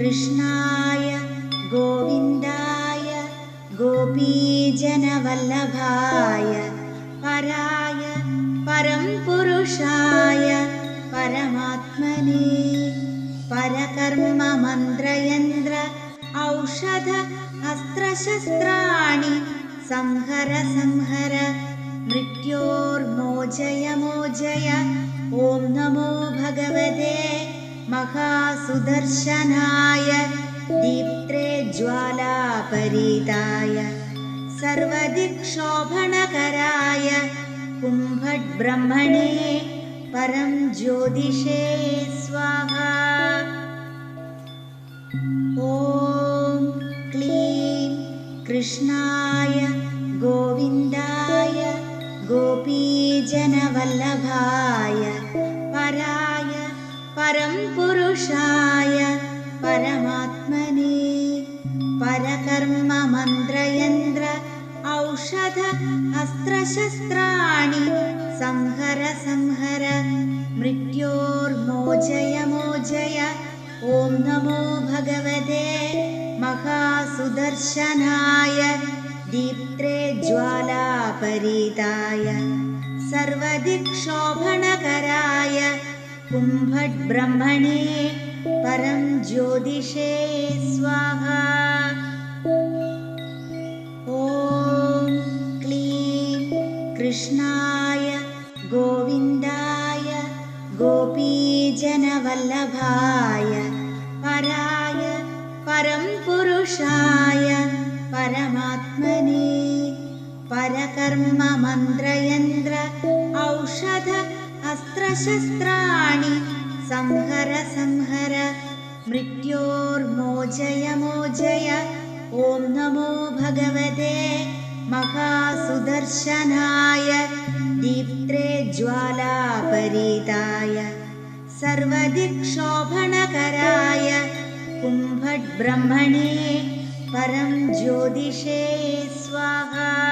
कृष्णाय गोविन्दाय गोपीजनवल्लभाय पराय परं पुरुषाय परमात्मने परकर्ममन्त्रयन्द्र औषध अस्त्रशस्त्राणि संहर संहर मृत्योर्मोजय मोजय ॐ नमो भगवते महासुदर्शनाय दीप्त्रे ज्वालापरीताय सर्वदिक्षोभणकराय कुम्भड्ब्रह्मणे परं ज्योतिषे स्वाहा। ॐ क्लीं कृष्णाय गोविन्दाय गोपीजनवल्लभाय परकर्ममन्त्रयन्द्र औषध अस्त्रशस्त्राणि संहर संहर। मृत्योर्मोजय मोजय। ॐ नमो भगवते महासुदर्शनाय दीप्त्रे ज्वालापरीताय। सर्वदिक्षोभणकराय कुम्भड्ब्रह्मणे परं ज्योतिषे स्वाहा कृष्णाय गोविन्दाय गोपीजनवल्लभाय पराय परं पुरुषाय परमात्मने परकर्ममन्त्रयन्द्र औषध अस्त्रशस्त्राणि संहर संहर मृत्योर्मोजय मोजय ॐ नमो भगवते महासुदर्शनाय दीप्त्रे ज्वालापरीताय सर्वदिक्षोभणकराय कुम्भड्ब्रह्मणे परं ज्योतिषे स्वाहा